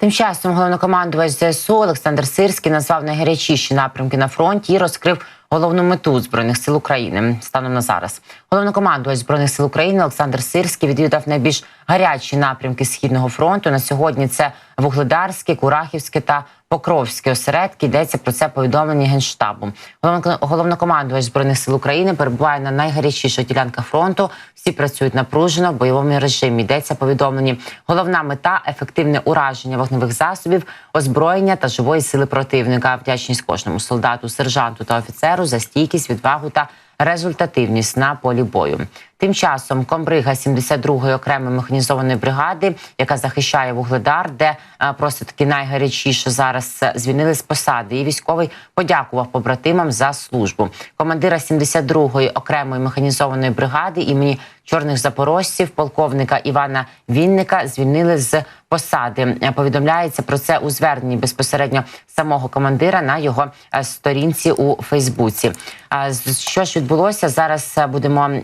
Тим часом головнокомандувач ЗСУ Олександр Сирський назвав найгарячіші напрямки на фронті і розкрив головну мету збройних сил України станом на зараз. Головнокомандувач збройних сил України Олександр Сирський відвідав найбільш гарячі напрямки східного фронту. На сьогодні це Вугледарське, Курахівське та Покровське осередки. Йдеться про це повідомлення генштабу. Головно- Головнокомандувач збройних сил України перебуває на найгарячіших ділянках фронту. Всі працюють напружено в бойовому режимі. Йдеться повідомлені. Головна мета ефективне ураження вогневих засобів, озброєння та живої сили противника. Вдячність кожному солдату, сержанту та офіцеру за стійкість, відвагу та результативність на полі бою. Тим часом комбрига 72-ї окремої механізованої бригади, яка захищає вугледар, де е, просто таки найгарячіше зараз е, звільнили з посади. І військовий подякував побратимам за службу. Командира 72-ї окремої механізованої бригади імені чорних запорожців, полковника Івана Вінника, звільнили з посади. Е, Повідомляється про це у зверненні безпосередньо самого командира на його сторінці у Фейсбуці. Що ж відбулося зараз? Будемо е,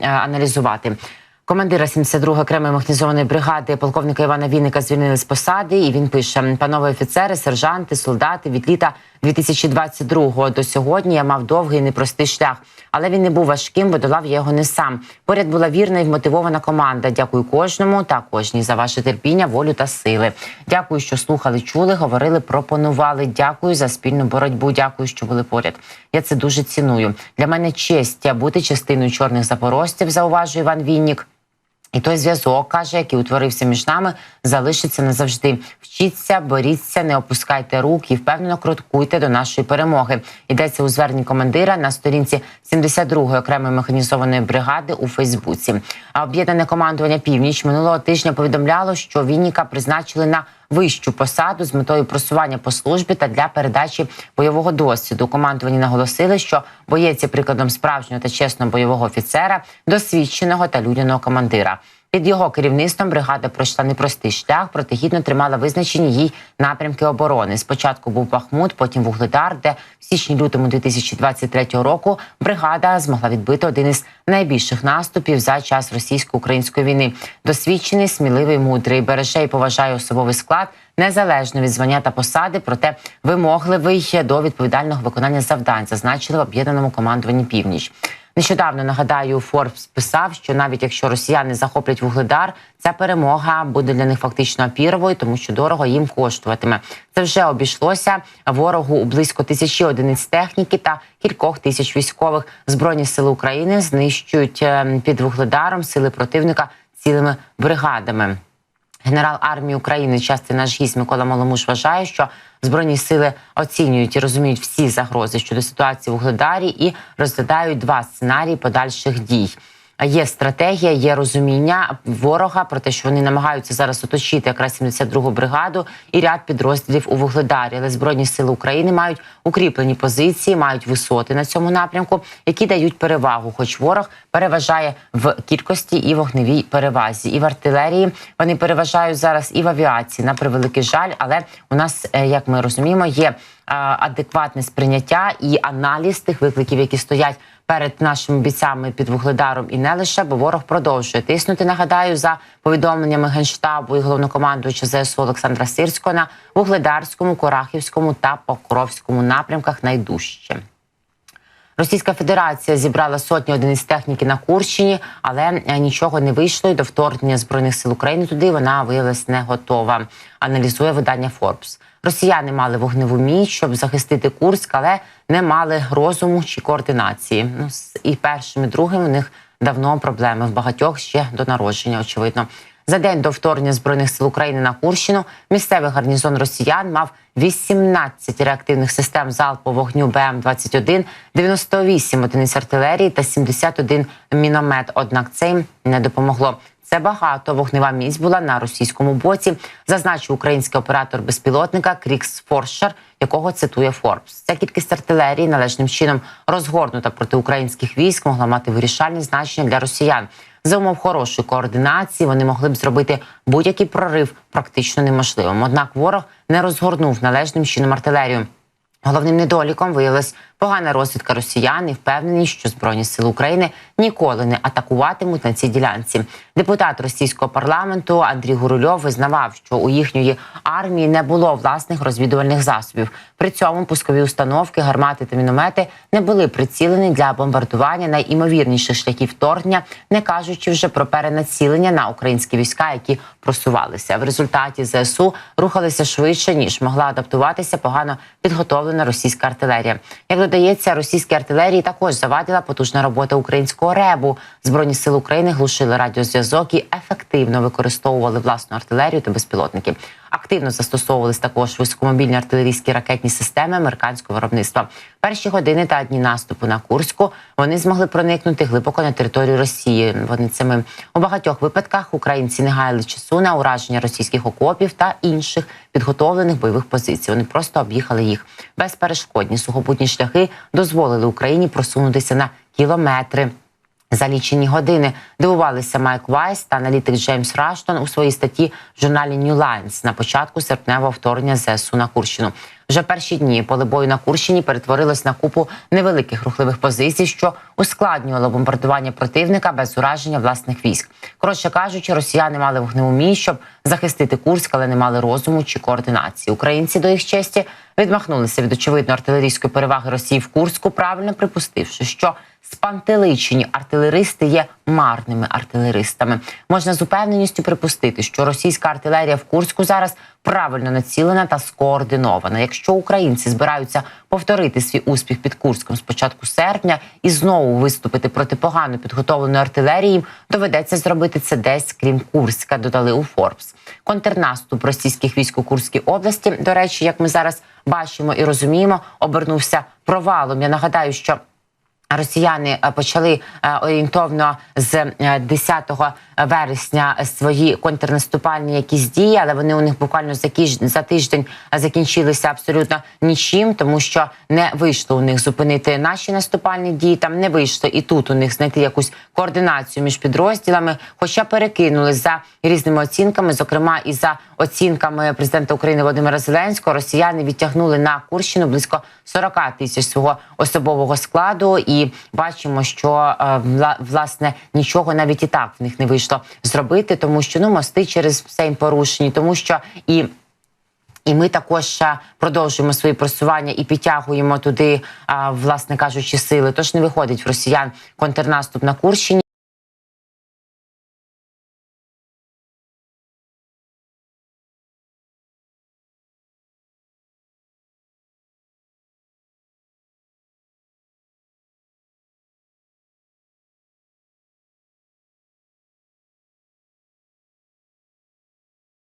аналізувати. Командира 72-ї окремої механізованої бригади полковника Івана Вінника звільнили з посади, і він пише: панове офіцери, сержанти, солдати від літа 2022 до сьогодні я мав довгий і непростий шлях, але він не був важким, бо долав я його не сам. Поряд була вірна і вмотивована команда. Дякую кожному та кожній за ваше терпіння, волю та сили. Дякую, що слухали, чули, говорили, пропонували. Дякую за спільну боротьбу. Дякую, що були поряд. Я це дуже ціную. Для мене честь бути частиною чорних запорожців. Зауважує Іван Віннік. І той зв'язок каже, який утворився між нами, залишиться назавжди. Вчіться, боріться, не опускайте рук і впевнено крокуйте до нашої перемоги. Йдеться у зверненні командира на сторінці 72-ї окремої механізованої бригади у Фейсбуці. А об'єднане командування Північ минулого тижня повідомляло, що Вінніка призначили на вищу посаду з метою просування по службі та для передачі бойового досвіду. Командувані наголосили, що боєць є прикладом справжнього та чесного бойового офіцера, досвідченого та людяного командира. Під його керівництвом бригада пройшла непростий шлях, проте гідно тримала визначені їй напрямки оборони. Спочатку був Бахмут, потім Вугледар, де в січні-лютому 2023 року бригада змогла відбити один із найбільших наступів за час російсько-української війни. Досвідчений, сміливий, мудрий, береже і поважає особовий склад незалежно від звання та посади, проте вимогливий до відповідального виконання завдань, зазначили в об'єднаному командуванні Північ. Нещодавно нагадаю, Форбс писав, що навіть якщо росіяни захоплять вугледар, ця перемога буде для них фактично піровою, тому що дорого їм коштуватиме. Це вже обійшлося ворогу у близько тисячі одиниць техніки та кількох тисяч військових. Збройні сили України знищують е, під вугледаром сили противника цілими бригадами. Генерал армії України, частий наш гість Микола Маломуш вважає, що збройні сили оцінюють і розуміють всі загрози щодо ситуації в Угледарі і розглядають два сценарії подальших дій. Є стратегія, є розуміння ворога про те, що вони намагаються зараз оточити якраз 72-гу бригаду і ряд підрозділів у Вугледарі. Але збройні сили України мають укріплені позиції, мають висоти на цьому напрямку, які дають перевагу. Хоч ворог переважає в кількості і вогневій перевазі, і в артилерії вони переважають зараз і в авіації на превеликий жаль. Але у нас, е, як ми розуміємо, є адекватне сприйняття і аналіз тих викликів, які стоять перед нашими бійцями під вугледаром, і не лише, бо ворог продовжує тиснути. Нагадаю, за повідомленнями генштабу і головнокомандуюча ЗСУ Олександра Сирського на вугледарському, Корахівському та Покровському напрямках найдужче. Російська Федерація зібрала сотні одиниць техніки на Курщині, але е, нічого не вийшло. І до вторгнення збройних сил України туди вона виявилась не готова. Аналізує видання Forbes. Росіяни мали вогневу міць, щоб захистити Курськ, але не мали розуму чи координації. Ну і першим, і другим у них давно проблеми в багатьох ще до народження. Очевидно. За день до вторгнення збройних сил України на Курщину місцевий гарнізон росіян мав 18 реактивних систем залпового вогню БМ-21, 98 одиниць артилерії та 71 міномет. Однак це їм не допомогло. Це багато. Вогнева міць була на російському боці, зазначив український оператор безпілотника Крікс Форшер, якого цитує Форбс. Ця кількість артилерії належним чином розгорнута проти українських військ могла мати вирішальне значення для росіян. За умов хорошої координації вони могли б зробити будь-який прорив практично неможливим. Однак ворог не розгорнув належним чином артилерію. Головним недоліком виявилось Погана розвідка росіян і впевнені, що збройні сили України ніколи не атакуватимуть на цій ділянці. Депутат російського парламенту Андрій Гурульов визнавав, що у їхньої армії не було власних розвідувальних засобів. При цьому пускові установки, гармати та міномети не були прицілені для бомбардування найімовірніших шляхів вторгнення, не кажучи вже про перенацілення на українські війська, які просувалися. В результаті ЗСУ рухалися швидше ніж могла адаптуватися погано підготовлена російська артилерія. Як додається, російській артилерії також завадила потужна робота українського ребу. Збройні сили України глушили радіозв'язок і ефективно використовували власну артилерію та безпілотники. Активно застосовувались також високомобільні артилерійські ракетні системи американського виробництва. Перші години та дні наступу на Курську вони змогли проникнути глибоко на територію Росії. Вони цими у багатьох випадках українці не гаяли часу на ураження російських окопів та інших підготовлених бойових позицій. Вони просто об'їхали їх безперешкодні сухопутні шляхи дозволили Україні просунутися на кілометри. За лічені години дивувалися Майк Вайс та аналітик Джеймс Раштон у своїй статті в журналі New Lines на початку серпневого вторгнення ЗСУ на Курщину. Вже перші дні поле бою на Курщині перетворилось на купу невеликих рухливих позицій, що ускладнювало бомбардування противника без ураження власних військ. Коротше кажучи, росіяни мали вогневу щоб захистити Курськ, але не мали розуму чи координації. Українці до їх честі відмахнулися від очевидно артилерійської переваги Росії в Курську, правильно припустивши, що спантеличені артилеристи є марними артилеристами. Можна з упевненістю припустити, що російська артилерія в Курську зараз правильно націлена та скоординована. Якщо українці збираються повторити свій успіх під Курском з початку серпня і знову виступити проти погано підготовленої артилерії, доведеться зробити це десь крім Курська. Додали у Форбс. Контрнаступ російських військ у Курській області. До речі, як ми зараз бачимо і розуміємо, обернувся провалом. Я нагадаю, що. Росіяни е, почали е, орієнтовно з е, 10 вересня свої контрнаступальні якісь дії, але вони у них буквально за тиждень закінчилися абсолютно нічим, тому що не вийшло у них зупинити наші наступальні дії. Там не вийшло і тут у них знайти якусь координацію між підрозділами, хоча перекинули за різними оцінками, зокрема і за оцінками президента України Володимира Зеленського, росіяни відтягнули на Курщину близько 40 тисяч свого особового складу, і бачимо, що е, власне нічого навіть і так в них не вийшло зробити, тому що ну мости через все їм порушені, тому що і. І ми також продовжуємо свої просування і підтягуємо туди, власне кажучи, сили. Тож не виходить в росіян контрнаступ на Курщині.